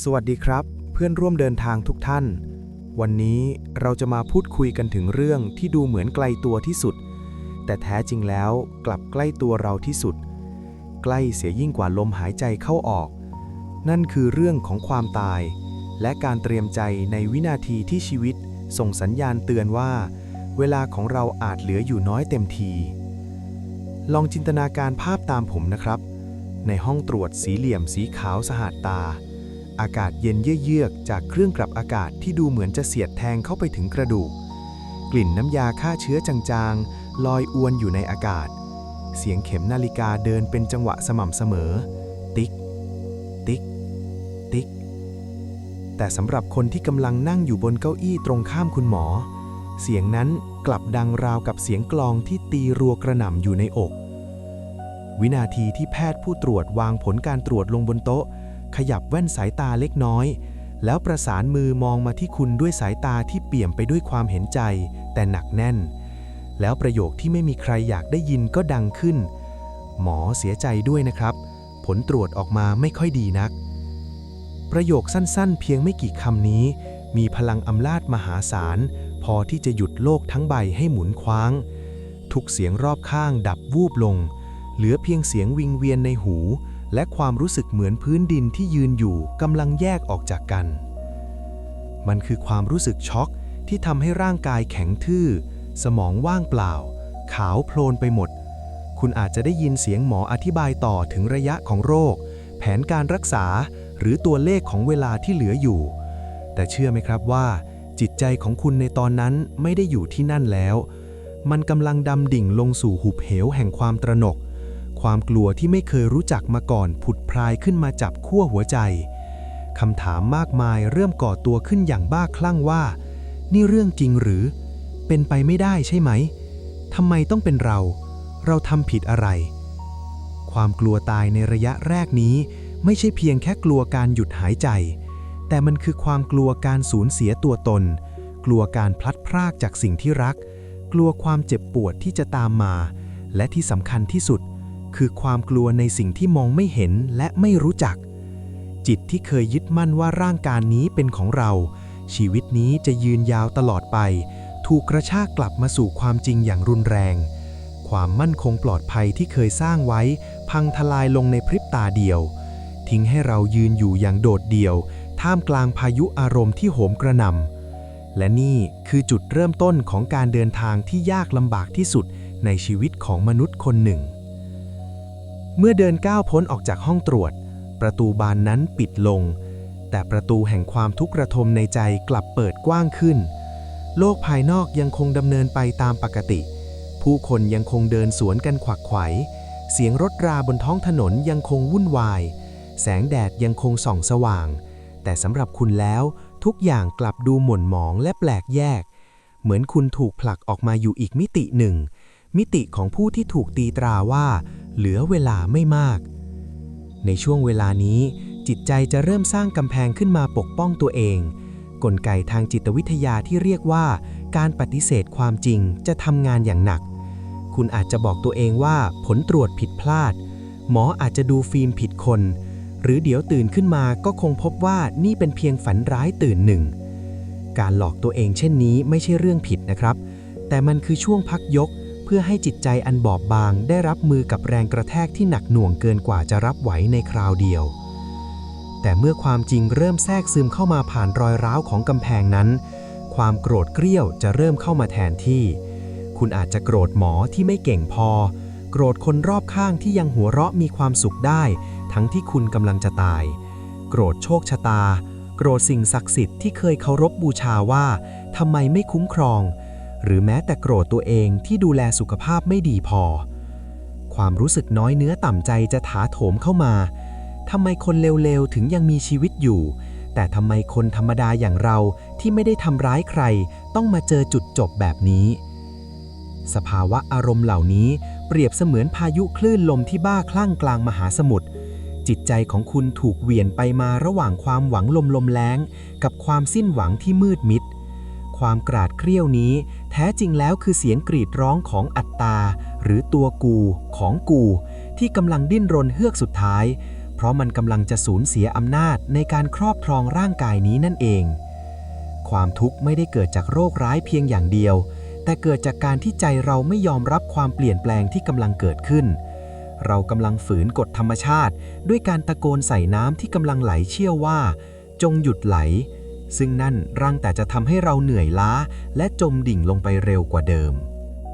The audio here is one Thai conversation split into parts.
สวัสดีครับ เพื่อนร่วมเดินทางทุกท่าน วันนี้เราจะมาพูดคุยกันถึงเรื่องที่ดูเหมือนไกลตัวที่สุด แต่แท้จริงแล้วกลับใกล้ตัวเราที่สุด ใกล้เสียยิ่งกว่าลมหายใจเข้าออก นั่นคือเรื่องของความตาย และการเตรียมใจในวินาทีที่ชีวิต ส่งสัญญาณเตือนว่า เวลาของเราอาจเหลืออยู่น้อยเต็มที ลองจินตนาการภาพตามผมนะครับ ในห้องตรวจสีเหลี่ยมสีขาวสะอาดตา อากาศเย็นเยือกจากเครื่องกลับอากาศที่ดูเหมือนจะเสียดแทงเข้าไปถึงกระดูก กลิ่นน้ำยาฆ่าเชื้อจางๆ ลอยอวนอยู่ในอากาศ เสียงเข็มนาฬิกาเดินเป็นจังหวะสม่ำเสมอ ติ๊ก ติ๊ก ติ๊ก แต่สำหรับคนที่กำลังนั่งอยู่บนเก้าอี้ตรงข้ามคุณหมอ เสียงนั้นกลับดังราวกับเสียงกลองที่ตีรัวกระหน่ำอยู่ในอก วินาทีที่แพทย์ผู้ตรวจวางผลการตรวจลงบนโต๊ะ ขยับแว่นสายตาเล็กน้อย แล้วประสานมือมองมาที่คุณด้วยสายตาที่เปี่ยมไปด้วยความเห็นใจ แต่หนักแน่น แล้วประโยคที่ไม่มีใครอยากได้ยินก็ดังขึ้น หมอเสียใจด้วยนะครับ ผลตรวจออกมาไม่ค่อยดีนัก ประโยคสั้นๆ เพียงไม่กี่คำนี้ มีพลังอำนาจมหาศาล พอที่จะหยุดโลกทั้งใบให้หมุนคว้าง ทุกเสียงรอบข้างดับวูบลง เหลือเพียงเสียงวิงเวียนในหู และความรู้สึกเหมือนพื้นดินที่ยืนอยู่กำลังแยกออกจากกัน มันคือความรู้สึกช็อกที่ทำให้ร่างกายแข็งทื่อ สมองว่างเปล่า ขาวโพลนไปหมด คุณอาจจะได้ยินเสียงหมออธิบายต่อถึงระยะของโรค แผนการรักษาหรือตัวเลขของเวลาที่เหลืออยู่ แต่เชื่อไหมครับว่า จิตใจของคุณในตอนนั้นไม่ได้อยู่ที่นั่นแล้ว มันกำลังดำดิ่งลงสู่หุบเหวแห่งความตระหนก ความกลัวที่ไม่เคยรู้จักมาก่อนผุดพรายขึ้นมาจับขั้วหัวใจ คำถามมากมายเริ่มก่อตัวขึ้นอย่างบ้าคลั่งว่า นี่เรื่องจริงหรือ เป็นไปไม่ได้ใช่ไหมทำไมต้องเป็นเรา เราทำผิดอะไร ความกลัวตายในระยะแรกนี้ ไม่ใช่เพียงแค่กลัวการหยุดหายใจ แต่มันคือความกลัวการสูญเสียตัวตน กลัวการพลัดพรากจากสิ่งที่รัก กลัวความเจ็บปวดที่จะตามมา และที่สำคัญที่สุด คือความกลัวในสิ่งที่มองไม่เห็นและไม่รู้จัก จิตที่เคยยึดมั่นว่าร่างกายนี้เป็นของเรา ชีวิตนี้จะยืนยาวตลอดไป ถูกกระชากกลับมาสู่ความจริงอย่างรุนแรง ความมั่นคงปลอดภัยที่เคยสร้างไว้ พังทลายลงในพริบตาเดียว ทิ้งให้เรายืนอยู่อย่างโดดเดี่ยว ท่ามกลางพายุอารมณ์ที่โหมกระหน่ำและนี่คือจุดเริ่มต้นของการเดินทางที่ยากลำบากที่สุดในชีวิตของมนุษย์คนหนึ่ง เมื่อเดินก้าวพ้นออกจากห้องตรวจ ประตูบานนั้นปิดลง แต่ประตูแห่งความทุกข์ระทมในใจกลับเปิดกว้างขึ้น โลกภายนอกยังคงดำเนินไปตามปกติ ผู้คนยังคงเดินสวนกันขวักไขวเสียงรถราบนท้องถนนยังคงวุ่นวาย แสงแดดยังคงส่องสว่าง แต่สำหรับคุณแล้วทุกอย่างกลับดูหม่นหมองและแปลกแยก เหมือนคุณถูกผลักออกมาอยู่อีกมิติหนึ่ง มิติของผู้ที่ถูกตีตราว่า เหลือเวลาไม่มาก ในช่วงเวลานี้ จิตใจจะเริ่มสร้างกำแพงขึ้นมาปกป้องตัวเอง กลไกทางจิตวิทยาที่เรียกว่า การปฏิเสธความจริงจะทำงานอย่างหนัก คุณอาจจะบอกตัวเองว่าผลตรวจผิดพลาด หมออาจจะดูฟิล์มผิดคน หรือเดี๋ยวตื่นขึ้นมาก็คงพบว่านี่เป็นเพียงฝันร้ายตื่นหนึ่งการหลอกตัวเองเช่นนี้ไม่ใช่เรื่องผิดนะครับ แต่มันคือช่วงพักยก พื่อให้จิตใจอันบอบบางได้รับมือกับแรงกระแทกที่หนักหน่วงเกินกว่าจะรับไหวในคราวเดียว แต่เมื่อความจริงเริ่มแทรกซึมเข้ามาผ่านรอยร้าวของกำแพงนั้น ความโกรธเกรี้ยวจะเริ่มเข้ามาแทนที่ คุณอาจจะโกรธหมอที่ไม่เก่งพอ โกรธคนรอบข้างที่ยังหัวเราะมีความสุขได้ ทั้งที่คุณกำลังจะตาย โกรธโชคชะตา โกรธสิ่งศักดิ์สิทธิ์ที่เคยเคารพบูชาว่าทำไมไม่คุ้มครอง หรือแม้แต่โกรธตัวเองที่ดูแลสุขภาพไม่ดีพอ ความรู้สึกน้อยเนื้อต่ำใจจะถาโถมเข้ามาทำไมคนเลวๆถึงยังมีชีวิตอยู่ แต่ทำไมคนธรรมดาอย่างเราที่ไม่ได้ทำร้ายใคร ต้องมาเจอจุดจบแบบนี้ สภาวะอารมณ์เหล่านี้เปรียบเสมือนพายุคลื่นลมที่บ้าคลั่งกลางมหาสมุทรจิตใจของคุณถูกเวียงไปมาระหว่างความหวังลมลมแรงกับความสิ้นหวังที่มืดมิด ความกราดเกรี้ยวนี้ แท้จริงแล้วคือเสียงกรีดร้องของอัตตา หรือตัวกูของกู ที่กำลังดิ้นรนเฮือกสุดท้าย เพราะมันกำลังจะสูญเสียอำนาจในการครอบครองร่างกายนี้นั่นเอง ความทุกข์ไม่ได้เกิดจากโรคร้ายเพียงอย่างเดียว แต่เกิดจากการที่ใจเราไม่ยอมรับความเปลี่ยนแปลงที่กำลังเกิดขึ้น เรากำลังฝืนกฎธรรมชาติ ด้วยการตะโกนใส่น้ำที่กำลังไหลเชี่ยวว่า จงหยุดไหล ซึ่งนั่นรังแต่จะทำให้เราเหนื่อยล้า และจมดิ่งลงไปเร็วกว่าเดิม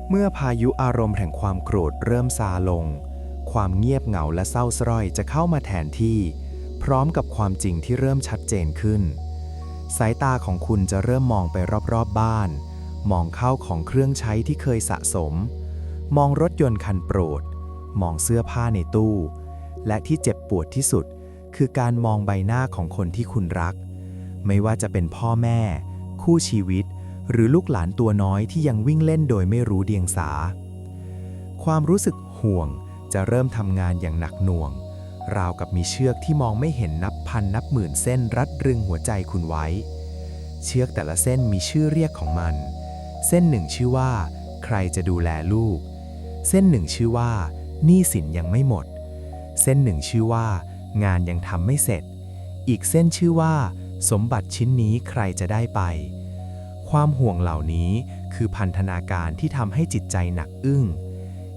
เมื่อพายุอารมณ์แห่งความโกรธเริ่มซาลง ความเงียบเหงาและเศร้าสร้อยจะเข้ามาแทนที่ พร้อมกับความจริงที่เริ่มชัดเจนขึ้น สายตาของคุณจะเริ่มมองไปรอบๆบบ้าน มองเข้าของเครื่องใช้ที่เคยสะสม มองรถยนต์คันโปรด มองเสื้อผ้าในตู้ และที่เจ็บปวดที่สุด คือการมองใบหน้าของคนที่คุณรัก ไม่ว่าจะเป็นพ่อแม่ คู่ชีวิต หรือลูกหลานตัวน้อยที่ยังวิ่งเล่นโดยไม่รู้เดียงสา ความรู้สึกห่วงจะเริ่มทำงานอย่างหนักหน่วง ราวกับมีเชือกที่มองไม่เห็นนับพันนับหมื่นเส้นรัดรึงหัวใจคุณไว้ เชือกแต่ละเส้นมีชื่อเรียกของมัน เส้นหนึ่งชื่อว่า ใครจะดูแลลูก เส้นหนึ่งชื่อว่าหนี้สินยังไม่หมด เส้นหนึ่งชื่อว่า งานยังทำไม่เสร็จ อีกเส้นชื่อว่า สมบัติชิ้นนี้ใครจะได้ไป ความห่วงเหล่านี้คือพันธนาการที่ทำให้จิตใจหนักอึ้ง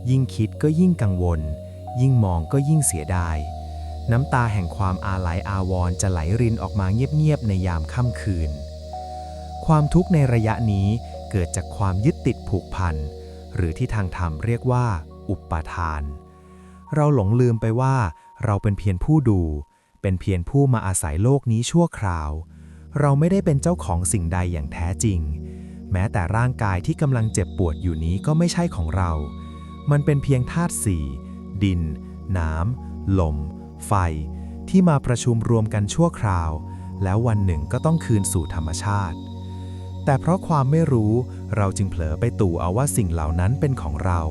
ยิ่งคิดก็ยิ่งกังวล ยิ่งมองก็ยิ่งเสียดาย น้ำตาแห่งความอาลัยอาวรณ์จะไหลรินออกมาเงียบๆในยามค่ำคืน ความทุกข์ในระยะนี้เกิดจากความยึดติดผูกพัน หรือที่ทางธรรมเรียกว่า อุปาทาน เราหลงลืมไปว่าเราเป็นเพียงผู้ดู เป็นเพียงผู้มาอาศัยโลกนี้ชั่วคราว เราไม่ได้เป็นเจ้าของสิ่งใดอย่างแท้จริง แม้แต่ร่างกายที่กำลังเจ็บปวดอยู่นี้ก็ไม่ใช่ของเรา มันเป็นเพียงธาตุสี่ดิน น้ำ ลม ไฟ ที่มาประชุมรวมกันชั่วคราว แล้ววันหนึ่งก็ต้องคืนสู่ธรรมชาติ แต่เพราะความไม่รู้เราจึงเผลอไปตู่เอาว่าสิ่งเหล่านั้นเป็นของเรา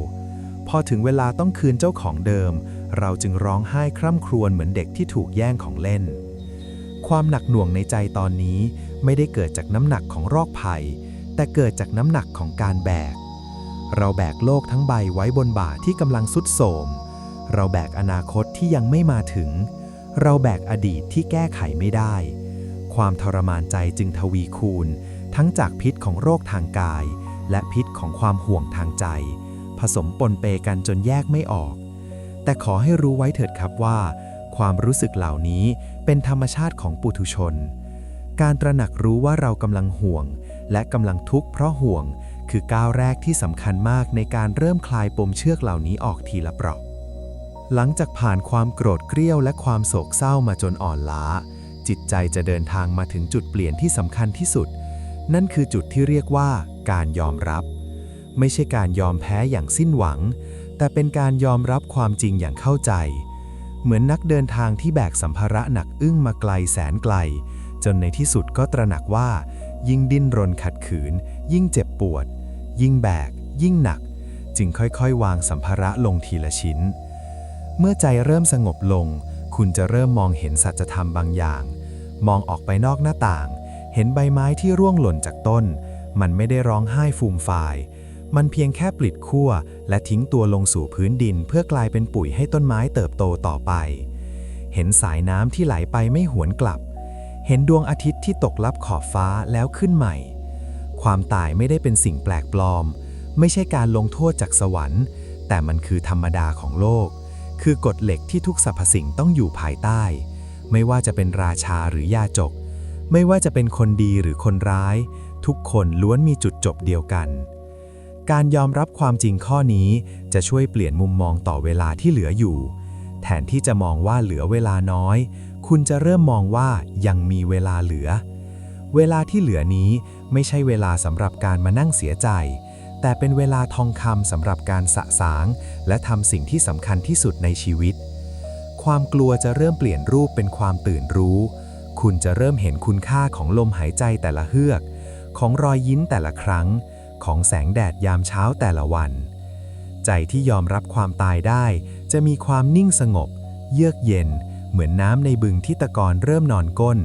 พอถึงเวลาต้องคืนเจ้าของเดิม เราจึงร้องไห้คร่ำครวญเหมือนเด็กที่ถูกแย่งของเล่น ความหนักหน่วงในใจตอนนี้ไม่ได้เกิดจากน้ำหนักของรอกภัย แต่เกิดจากน้ำหนักของการแบก เราแบกโลกทั้งใบไว้บนบ่าที่กำลังสุดโทรมเราแบกอนาคตที่ยังไม่มาถึง เราแบกอดีตที่แก้ไขไม่ได้ ความทรมานใจจึงทวีคูณ ทั้งจากพิษของโรคทางกาย และพิษของความห่วงทางใจ ผสมปนเปกันจนแยกไม่ออก แต่ขอให้รู้ไว้เถิดครับว่า ความรู้สึกเหล่านี้เป็นธรรมชาติของปุถุชน การตระหนักรู้ว่าเรากำลังห่วง และกำลังทุกข์เพราะห่วง คือก้าวแรกที่สำคัญมากในการเริ่มคลายปมเชือกเหล่านี้ออกทีละเปราะหลังจากผ่านความโกรธเกรี้ยวและความโศกเศร้ามาจนอ่อนล้า จิตใจจะเดินทางมาถึงจุดเปลี่ยนที่สำคัญที่สุด นั่นคือจุดที่เรียกว่า การยอมรับ ไม่ใช่การยอมแพ้อย่างสิ้นหวัง แต่เป็นการยอมรับความจริงอย่างเข้าใจ เหมือนนักเดินทางที่แบกสัมภาระหนักอึ้งมาไกลแสนไกล จนในที่สุดก็ตระหนักว่า ยิ่งดิ้นรนขัดขืน ยิ่งเจ็บปวด ยิ่งแบก ยิ่งหนัก จึงค่อยๆ วางสัมภาระลงทีละชิ้น เมื่อใจเริ่มสงบลง คุณจะเริ่มมองเห็นสัจธรรมบางอย่าง มองออกไปนอกหน้าต่าง เห็นใบไม้ที่ร่วงหล่นจากต้น มันไม่ได้ร้องไห้ฟูมฟาย มันเพียงแค่ปลิดขั้วและทิ้งตัวลงสู่พื้นดินเพื่อกลายเป็นปุ๋ยให้ต้นไม้เติบโตต่อไป เห็นสายน้ำที่ไหลไปไม่หวนกลับ เห็นดวงอาทิตย์ที่ตกลับขอบฟ้าแล้วขึ้นใหม่ ความตายไม่ได้เป็นสิ่งแปลกปลอม ไม่ใช่การลงโทษจากสวรรค์ แต่มันคือธรรมดาของโลก คือกฎเหล็กที่ทุกสรรพสิ่งต้องอยู่ภายใต้ ไม่ว่าจะเป็นราชาหรือยาจก ไม่ว่าจะเป็นคนดีหรือคนร้าย ทุกคนล้วนมีจุดจบเดียวกัน การยอมรับความจริงข้อนี้จะช่วยเปลี่ยนมุมมองต่อเวลาที่เหลืออยู่ แทนที่จะมองว่าเหลือเวลาน้อย คุณจะเริ่มมองว่ายังมีเวลาเหลือ เวลาที่เหลือนี้ไม่ใช่เวลาสำหรับการมานั่งเสียใจ แต่เป็นเวลาทองคำสำหรับการสะสาง และทำสิ่งที่สำคัญที่สุดในชีวิต ความกลัวจะเริ่มเปลี่ยนรูปเป็นความตื่นรู้ คุณจะเริ่มเห็นคุณค่าของลมหายใจแต่ละเฮือก ของรอยยิ้มแต่ละครั้ง ของแสงแดดยามเช้าแต่ละวัน ใจที่ยอมรับความตายได้ จะมีความนิ่งสงบ เยือกเย็น เหมือนน้ำในบึงที่ตะกอนเริ่มนอนก้น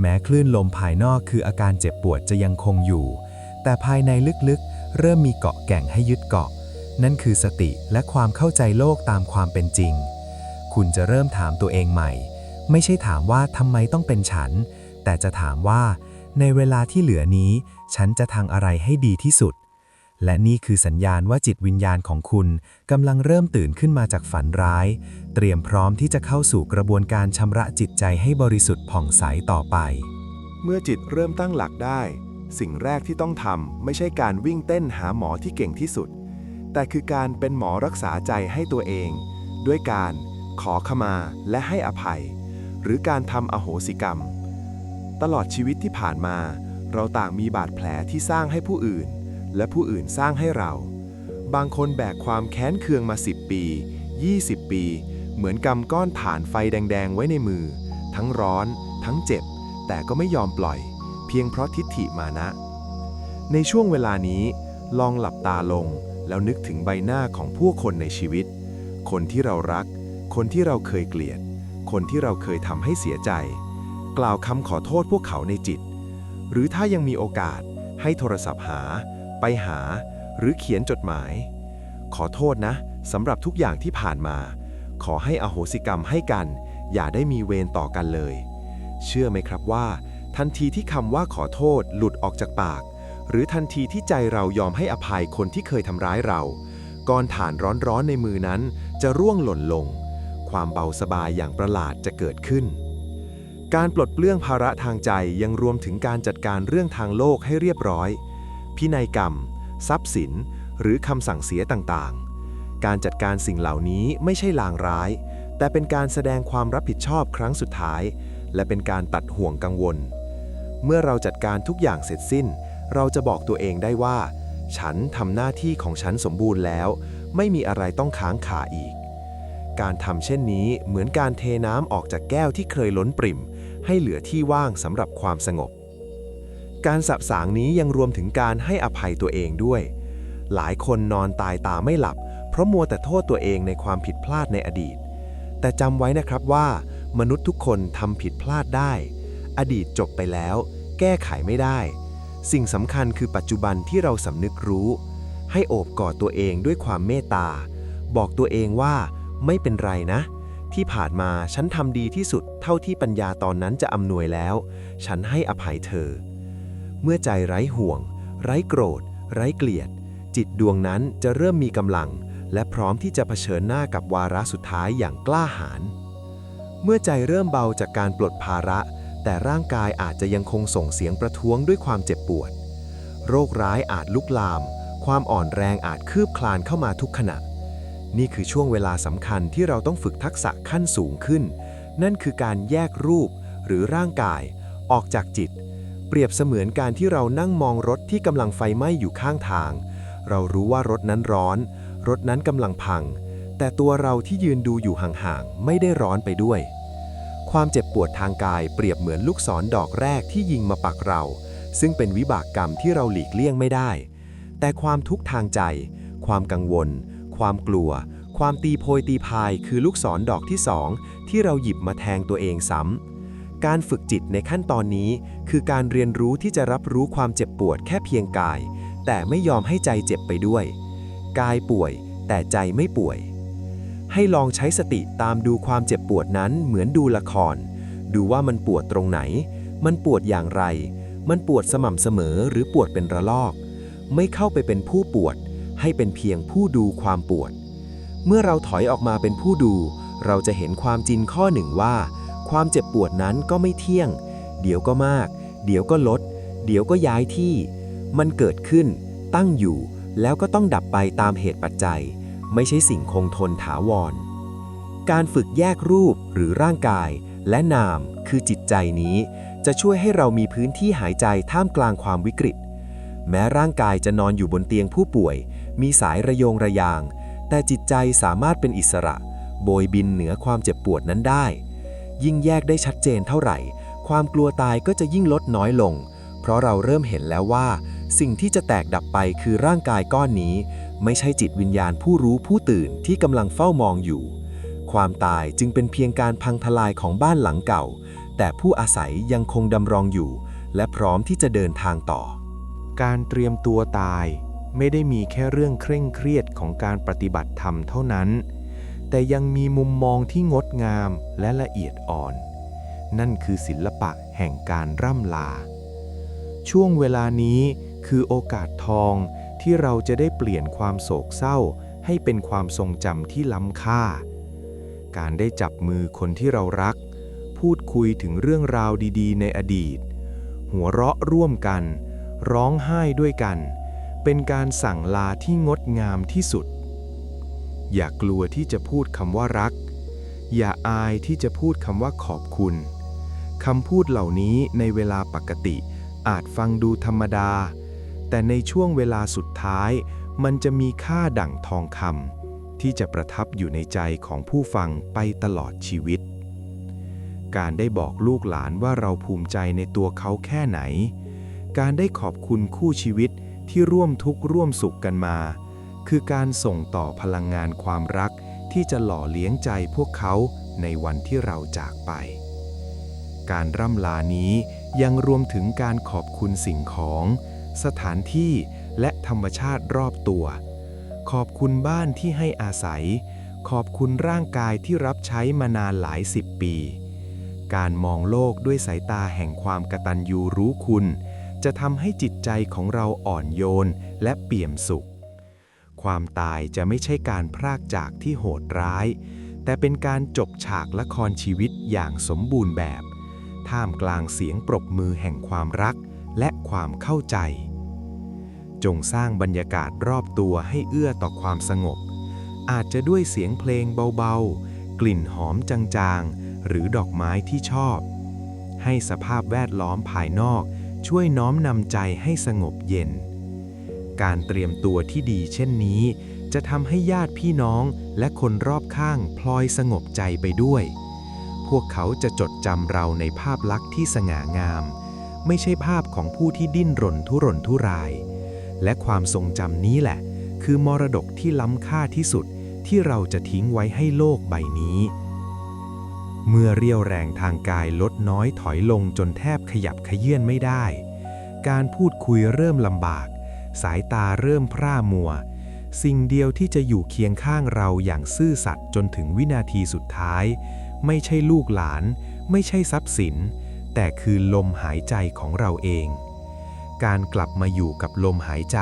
แม้คลื่นลมภายนอกคืออาการเจ็บปวดจะยังคงอยู่ แต่ภายในลึกๆ เริ่มมีเกาะแก่งให้ยึดเกาะ นั่นคือสติและความเข้าใจโลกตามความเป็นจริง คุณคุณจะเริ่มถามตัวเองใหม่ ไม่ใช่ถามว่าทำไมต้องเป็นฉัน แต่จะถามว่า ในเวลาที่เหลือนี้ ฉันจะทำอะไรให้ดีที่สุด และนี่คือสัญญาณว่าจิตวิญญาณของคุณกำลังเริ่มตื่นขึ้นมาจากฝันร้าย เตรียมพร้อมที่จะเข้าสู่กระบวนการชำระจิตใจให้บริสุทธิ์ผ่องใสต่อไป เมื่อจิตเริ่มตั้งหลักได้ สิ่งแรกที่ต้องทำไม่ใช่การวิ่งเต้นหาหมอที่เก่งที่สุด แต่คือการเป็นหมอรักษาใจให้ตัวเอง ด้วยการขอขมาและให้อภัย หรือการทำอโหสิกรรม ตลอดชีวิตที่ผ่านมา เราต่างมีบาดแผลที่สร้างให้ผู้อื่น และผู้อื่นสร้างให้เรา บางคนแบกความแค้นเคืองมา 10 ปี 20 ปี เหมือนกำก้อนถ่านไฟแดง ๆ ไว้ในมือ ทั้งร้อน ทั้งเจ็บ แต่ก็ไม่ยอมปล่อย เพียงเพราะทิฏฐิมานะ ในช่วงเวลานี้ ลองหลับตาลง แล้วนึกถึงใบหน้าของผู้คนในชีวิต คนที่เรารัก คนที่เราเคยเกลียด คนที่เราเคยทำให้เสียใจ กล่าวคำขอโทษพวกเขาในจิต หรือถ้ายังมีโอกาสให้โทรศัพท์หา ไปหา หรือเขียนจดหมาย ขอโทษนะสำหรับทุกอย่างที่ผ่านมา ขอให้อโหสิกรรมให้กัน อย่าได้มีเวรต่อกันเลย เชื่อไหมครับว่า ทันทีที่คำว่าขอโทษหลุดออกจากปาก หรือทันทีที่ใจเรายอมให้อภัยคนที่เคยทำร้ายเราก้อนถ่านร้อนๆในมือนั้นจะร่วงหล่นลง ความเบาสบายอย่างประหลาดจะเกิดขึ้น การปลดเปลื้องภาระทางใจยังรวมถึงการจัดการเรื่องทางโลกให้เรียบร้อย พินัยกรรม ทรัพย์สิน หรือคำสั่งเสียต่างๆ การจัดการสิ่งเหล่านี้ไม่ใช่ลางร้าย แต่เป็นการแสดงความรับผิดชอบครั้งสุดท้าย และเป็นการตัดห่วงกังวล เมื่อเราจัดการทุกอย่างเสร็จสิ้น เราจะบอกตัวเองได้ว่า ฉันทำหน้าที่ของฉันสมบูรณ์แล้ว ไม่มีอะไรต้องค้างคาอีก การทำเช่นนี้เหมือนการเทน้ำออกจากแก้วที่เคยล้นปริ่ม ให้เหลือที่ว่างสำหรับความสงบ การสะสางนี้ยังรวมถึงการให้อภัยตัวเองด้วย หลายคนนอนตายตาไม่หลับ เพราะมัวแต่โทษตัวเองในความผิดพลาดในอดีต แต่จำไว้นะครับว่า มนุษย์ทุกคนทำผิดพลาดได้ อดีตจบไปแล้ว แก้ไขไม่ได้ สิ่งสำคัญคือปัจจุบันที่เราสำนึกรู้ ให้โอบกอดตัวเองด้วยความเมตตา บอกตัวเองว่าไม่เป็นไรนะ ที่ผ่านมาฉันทำดีที่สุดเท่าที่ปัญญาตอนนั้นจะอำนวยแล้ว ฉันให้อภัยเธอ เมื่อใจไร้ห่วง ไร้โกรธ ไร้เกลียด จิตดวงนั้นจะเริ่มมีกำลัง และพร้อมที่จะเผชิญหน้ากับวาระสุดท้ายอย่างกล้าหาญเมื่อใจเริ่มเบาจากการปลดภาระ แต่ร่างกายอาจจะยังคงส่งเสียงประท้วงด้วยความเจ็บปวด โรคร้ายอาจลุกลาม ความอ่อนแรงอาจคืบคลานเข้ามาทุกขณะ นี่คือช่วงเวลาสำคัญที่เราต้องฝึกทักษะขั้นสูงขึ้น นั่นคือการแยกรูปหรือร่างกาย ออกจากจิต เปรียบเสมือนการที่เรานั่งมองรถที่กำลังไฟไหม้อยู่ข้างทาง เรารู้ว่ารถนั้นร้อน รถนั้นกำลังพัง แต่ตัวเราที่ยืนดูอยู่ห่างๆไม่ได้ร้อนไปด้วย ความเจ็บปวดทางกายเปรียบเหมือนลูกศรดอกแรกที่ยิงมาปักเรา ซึ่งเป็นวิบากกรรมที่เราหลีกเลี่ยงไม่ได้ แต่ความทุกข์ทางใจ ความกังวล ความกลัว ความตีโพยตีพายคือลูกศรดอกที่สองที่เราหยิบมาแทงตัวเองซ้ำ การฝึกจิตในขั้นตอนนี้คือการเรียนรู้ที่จะรับรู้ความเจ็บปวดแค่เพียงกาย แต่ไม่ยอมให้ใจเจ็บไปด้วย กายป่วย แต่ใจไม่ป่วย ให้ลองใช้สติตามดูความเจ็บปวดนั้นเหมือนดูละคร ดูว่ามันปวดตรงไหน มันปวดอย่างไร มันปวดสม่ำเสมอหรือปวดเป็นระลอก ไม่เข้าไปเป็นผู้ปวด ให้เป็นเพียงผู้ดูความปวด เมื่อเราถอยออกมาเป็นผู้ดู เราจะเห็นความจริงข้อหนึ่งว่า ความเจ็บปวดนั้นก็ไม่เที่ยง เดี๋ยวก็มาก เดี๋ยวก็ลด เดี๋ยวก็ย้ายที่ มันเกิดขึ้น ตั้งอยู่ แล้วก็ต้องดับไปตามเหตุปัจจัย ไม่ใช่สิ่งคงทนถาวร การฝึกแยกรูปหรือร่างกาย และนามคือจิตใจนี้ จะช่วยให้เรามีพื้นที่หายใจท่ามกลางความวิกฤต แม้ร่างกายจะนอนอยู่บนเตียงผู้ป่วย มีสายระโยงระยาง แต่จิตใจสามารถเป็นอิสระ โบยบินเหนือความเจ็บปวดนั้นได้ ยิ่งแยกได้ชัดเจนเท่าไหร่ ความกลัวตายก็จะยิ่งลดน้อยลง เพราะเราเริ่มเห็นแล้วว่า สิ่งที่จะแตกดับไปคือร่างกายก้อนนี้ ไม่ใช่จิตวิญญาณผู้รู้ผู้ตื่นที่กำลังเฝ้ามองอยู่ ความตายจึงเป็นเพียงการพังทลายของบ้านหลังเก่า แต่ผู้อาศัยยังคงดำรงอยู่ และพร้อมที่จะเดินทางต่อ การเตรียมตัวตายไม่ได้มีแค่เรื่องเคร่งเครียดของการปฏิบัติธรรมเท่านั้น แต่ยังมีมุมมองที่งดงามและละเอียดอ่อน นั่นคือศิลปะแห่งการร่ำลา ช่วงเวลานี้คือโอกาสทองที่เราจะได้เปลี่ยนความโศกเศร้าให้เป็นความทรงจำที่ล้ำค่า การได้จับมือคนที่เรารัก พูดคุยถึงเรื่องราวดีๆ ในอดีต หัวเราะร่วมกัน ร้องไห้ด้วยกัน เป็นการสั่งลาที่งดงามที่สุด อย่ากลัวที่จะพูดคำว่ารัก อย่าอายที่จะพูดคำว่าขอบคุณคำพูดเหล่านี้ในเวลาปกติ อาจฟังดูธรรมดา แต่ในช่วงเวลาสุดท้าย มันจะมีค่าดั่งทองคำที่จะประทับอยู่ในใจของผู้ฟังไปตลอดชีวิต การได้บอกลูกหลานว่าเราภูมิใจในตัวเขาแค่ไหน การได้ขอบคุณคู่ชีวิตที่ร่วมทุกข์ร่วมสุขกันมา คือการส่งต่อพลังงานความรักที่จะหล่อเลี้ยงใจพวกเขาในวันที่เราจากไป การร่ำลานี้ยังรวมถึงการขอบคุณสิ่งของ สถานที่และธรรมชาติรอบตัว ขอบคุณบ้านที่ให้อาศัย ขอบคุณร่างกายที่รับใช้มานานหลายสิบปี การมองโลกด้วยสายตาแห่งความกตัญญูรู้คุณ จะทำให้จิตใจของเราอ่อนโยนและเปี่ยมสุข ความตายจะไม่ใช่การพรากจากที่โหดร้าย แต่เป็นการจบฉากละครชีวิตอย่างสมบูรณ์แบบ ท่ามกลางเสียงปรบมือแห่งความรักและความเข้าใจ จงสร้างบรรยากาศรอบตัวให้เอื้อต่อความสงบ อาจจะด้วยเสียงเพลงเบาๆ กลิ่นหอมจางๆ หรือดอกไม้ที่ชอบ ให้สภาพแวดล้อมภายนอก ช่วยน้อมนำใจให้สงบเย็น การเตรียมตัวที่ดีเช่นนี้ จะทำให้ญาติพี่น้องและคนรอบข้างพลอยสงบใจไปด้วย พวกเขาจะจดจำเราในภาพลักษณ์ที่สง่างาม ไม่ใช่ภาพของผู้ที่ดิ้นรนทุรนทุราย และความทรงจำนี้แหละ คือมรดกที่ล้ำค่าที่สุดที่เราจะทิ้งไว้ให้โลกใบนี้ เมื่อเรี่ยวแรงทางกายลดน้อยถอยลงจนแทบขยับขยื่นไม่ได้ การพูดคุยเริ่มลำบาก สายตาเริ่มพร่ามัว สิ่งเดียวที่จะอยู่เคียงข้างเราอย่างซื่อสัตย์จนถึงวินาทีสุดท้าย ไม่ใช่ลูกหลาน ไม่ใช่ทรัพย์สิน แต่คือลมหายใจของเราเอง การกลับมาอยู่กับลมหายใจ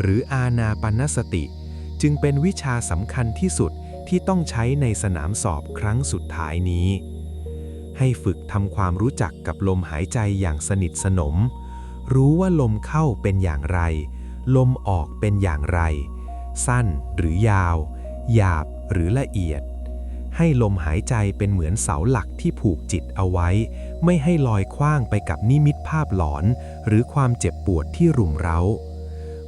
หรืออาณาปณสติ จึงเป็นวิชาสำคัญที่สุด ที่ต้องใช้ในสนามสอบครั้งสุดท้ายนี้ ให้ฝึกทำความรู้จักกับลมหายใจอย่างสนิทสนม รู้ว่าลมเข้าเป็นอย่างไร ลมออกเป็นอย่างไร สั้นหรือยาว หยาบหรือละเอียด ให้ลมหายใจเป็นเหมือนเสาหลักที่ผูกจิตเอาไว้ ไม่ให้ลอยคว้างไปกับนิมิตภาพหลอน หรือความเจ็บปวดที่รุมเร้า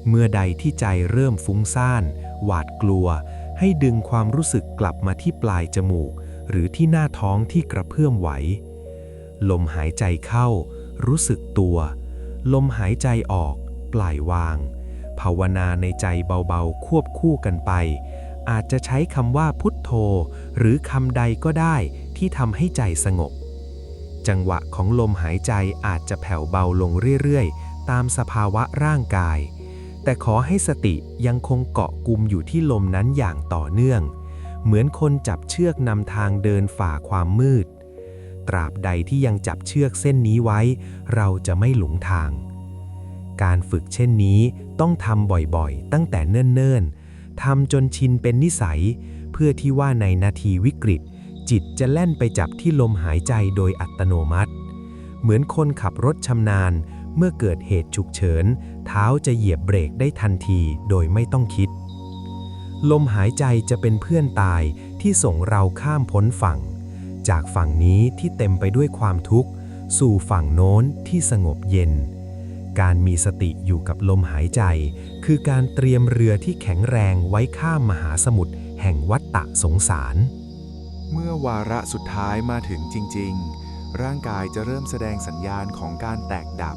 เมื่อใดที่ใจเริ่มฟุ้งซ่าน หวาดกลัว ให้ดึงความรู้สึกกลับมาที่ปลายจมูก หรือที่หน้าท้องที่กระเพื่อมไหว ลมหายใจเข้า รู้สึกตัว ลมหายใจออก ปล่อยวาง ภาวนาในใจเบาๆ ควบคู่กันไป อาจจะใช้คำว่าพุทโธ หรือคำใดก็ได้ที่ทำให้ใจสงบ จังหวะของลมหายใจอาจจะแผ่วเบาลงเรื่อยๆ ตามสภาวะร่างกาย แต่ขอให้สติยังคงเกาะกุมอยู่ที่ลมนั้นอย่างต่อเนื่อง เหมือนคนจับเชือกนำทางเดินฝ่าความมืด ตราบใดที่ยังจับเชือกเส้นนี้ไว้ เราจะไม่หลงทาง การฝึกเช่นนี้ต้องทำบ่อยๆ ตั้งแต่เนิ่นๆทำจนชินเป็นนิสัย เพื่อที่ว่าในนาทีวิกฤต จิตจะแล่นไปจับที่ลมหายใจโดยอัตโนมัติ เหมือนคนขับรถชำนาญเมื่อเกิดเหตุฉุกเฉิน เท้าจะเหยียบเบรกได้ทันทีโดยไม่ต้องคิด ลมหายใจจะเป็นเพื่อนตายที่ส่งเราข้ามพ้นฝั่ง จากฝั่งนี้ที่เต็มไปด้วยความทุกข์ สู่ฝั่งโน้นที่สงบเย็น การมีสติอยู่กับลมหายใจ คือการเตรียมเรือที่แข็งแรงไว้ข้ามมหาสมุทรแห่งวัฏฏะสงสาร เมื่อวาระสุดท้ายมาถึงจริง ๆ ร่างกายจะเริ่มแสดงสัญญาณของการแตกดับ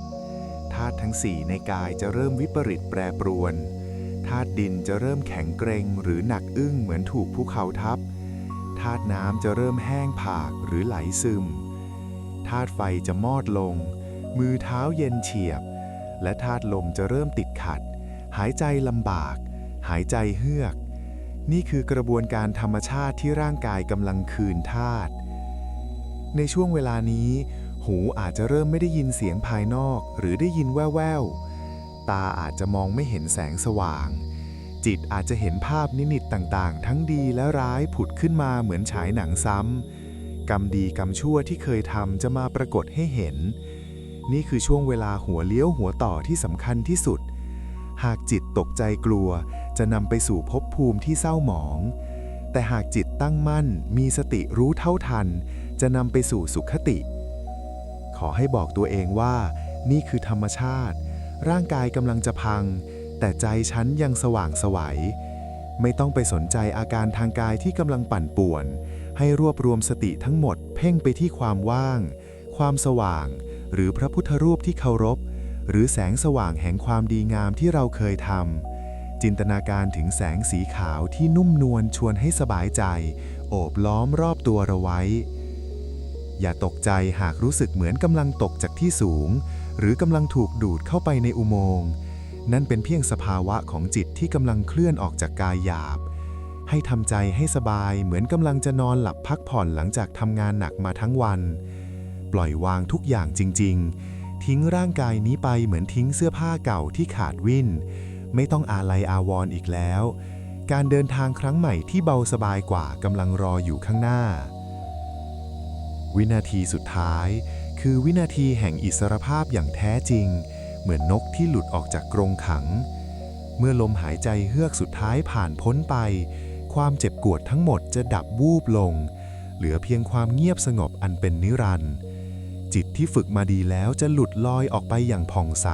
ธาตุทั้งสี่ในกายจะเริ่มวิปริตแปรปรวน ธาตุดินจะเริ่มแข็งเกร็งหรือหนักอึ้งเหมือนถูกภูเขาทับ ธาตุน้ำจะเริ่มแห้งผากหรือไหลซึม ธาตุไฟจะมอดลง มือเท้าเย็นเฉียบ และธาตุลมจะเริ่มติดขัด หายใจลำบาก หายใจเฮือก นี่คือกระบวนการธรรมชาติที่ร่างกายกำลังคืนธาตุในช่วงเวลานี้ หูอาจจะเริ่มไม่ได้ยินเสียงภายนอกหรือได้ยินแว่วๆ ตาอาจจะมองไม่เห็นแสงสว่าง จิตอาจจะเห็นภาพนิมิตต่างๆ ทั้งดีและร้ายผุดขึ้นมาเหมือนฉายหนังซ้ำ กรรมดีกรรมชั่วที่เคยทำจะมาปรากฏให้เห็น นี่คือช่วงเวลาหัวเลี้ยวหัวต่อที่สำคัญที่สุด หากจิตตกใจกลัว จะนำไปสู่ภพภูมิที่เศร้าหมอง แต่หากจิตตั้งมั่น มีสติรู้เท่าทัน จะนำไปสู่สุขติ ขอให้บอกตัวเองว่า นี่คือธรรมชาติ ร่างกายกำลังจะพัง แต่ใจฉันยังสว่างไสวัย ไม่ต้องไปสนใจอาการทางกายที่กำลังปั่นป่วน ให้รวบรวมสติทั้งหมด เพ่งไปที่ความว่าง ความสว่าง หรือพระพุทธรูปที่เคารพ หรือแสงสว่างแห่งความดีงามที่เราเคยทำจินตนาการถึงแสงสีขาวที่นุ่มนวลชวนให้สบายใจ โอบล้อมรอบตัวเราไว้ อย่าตกใจหากรู้สึกเหมือนกำลังตกจากที่สูง หรือกำลังถูกดูดเข้าไปในอุโมงค์นั่นเป็นเพียงสภาวะของจิตที่กำลังเคลื่อนออกจากกายหยาบ ให้ทำใจให้สบายเหมือนกำลังจะนอนหลับพักผ่อนหลังจากทำงานหนักมาทั้งวัน ปล่อยวางทุกอย่างจริง ๆ ทิ้งร่างกายนี้ไปเหมือนทิ้งเสื้อผ้าเก่าที่ขาดวิ่น ไม่ต้องอาลัยอาวรณ์อีกแล้ว การเดินทางครั้งใหม่ที่เบาสบายกว่ากำลังรออยู่ข้างหน้า วินาทีสุดท้าย คือวินาทีแห่งอิสรภาพอย่างแท้จริง เหมือนนกที่หลุดออกจากกรงขัง เมื่อลมหายใจเฮือกสุดท้ายผ่านพ้นไป ความเจ็บปวดทั้งหมดจะดับวูบลง เหลือเพียงความเงียบสงบอันเป็นนิรันดร์จิตที่ฝึกมาดีแล้วจะหลุดลอยออกไปอย่างผ่องใส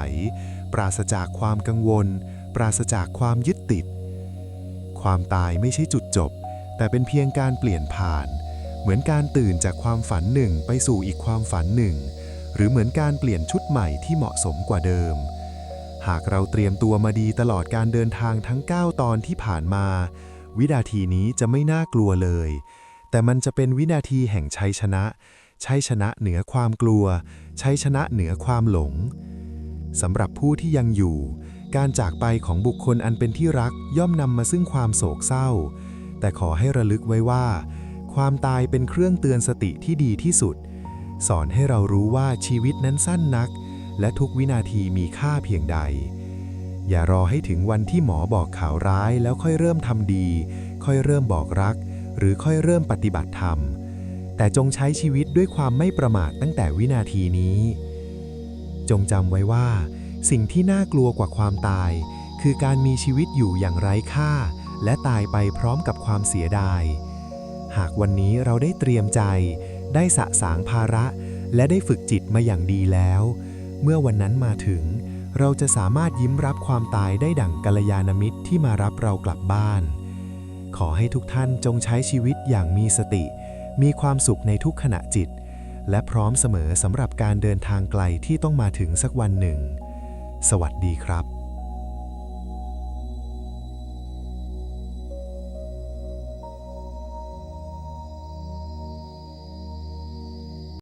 ปราศจากความกังวล ปราศจากความยึดติด ความตายไม่ใช่จุดจบ แต่เป็นเพียงการเปลี่ยนผ่าน เหมือนการตื่นจากความฝันหนึ่งไปสู่อีกความฝันหนึ่ง หรือเหมือนการเปลี่ยนชุดใหม่ที่เหมาะสมกว่าเดิม หากเราเตรียมตัวมาดีตลอดการเดินทางทั้ง 9 ตอนที่ผ่านมา วินาทีนี้จะไม่น่ากลัวเลย แต่มันจะเป็นวินาทีแห่งชัยชนะ ชัยชนะเหนือความกลัว ชัยชนะเหนือความหลงสำหรับผู้ที่ยังอยู่ การจากไปของบุคคลอันเป็นที่รักย่อมนำมาซึ่งความโศกเศร้า แต่ขอให้ระลึกไว้ว่า ความตายเป็นเครื่องเตือนสติที่ดีที่สุด สอนให้เรารู้ว่าชีวิตนั้นสั้นนัก และทุกวินาทีมีค่าเพียงใด อย่ารอให้ถึงวันที่หมอบอกข่าวร้ายแล้วค่อยเริ่มทำดี ค่อยเริ่มบอกรัก หรือค่อยเริ่มปฏิบัติธรรม แต่จงใช้ชีวิตด้วยความไม่ประมาทตั้งแต่วินาทีนี้ จงจำไว้ว่า สิ่งที่น่ากลัวกว่าความตาย คือการมีชีวิตอยู่อย่างไร้ค่า และตายไปพร้อมกับความเสียดาย หากวันนี้เราได้เตรียมใจ ได้สะสางภาระ และได้ฝึกจิตมาอย่างดีแล้ว เมื่อวันนั้นมาถึง เราจะสามารถยิ้มรับความตายได้ดั่งกัลยาณมิตรที่มารับเรากลับบ้าน ขอให้ทุกท่านจงใช้ชีวิตอย่างมีสติ มีความสุขในทุกขณะจิต และพร้อมเสมอสำหรับการเดินทางไกลที่ต้องมาถึงสักวันหนึ่ง สวัสดีครับ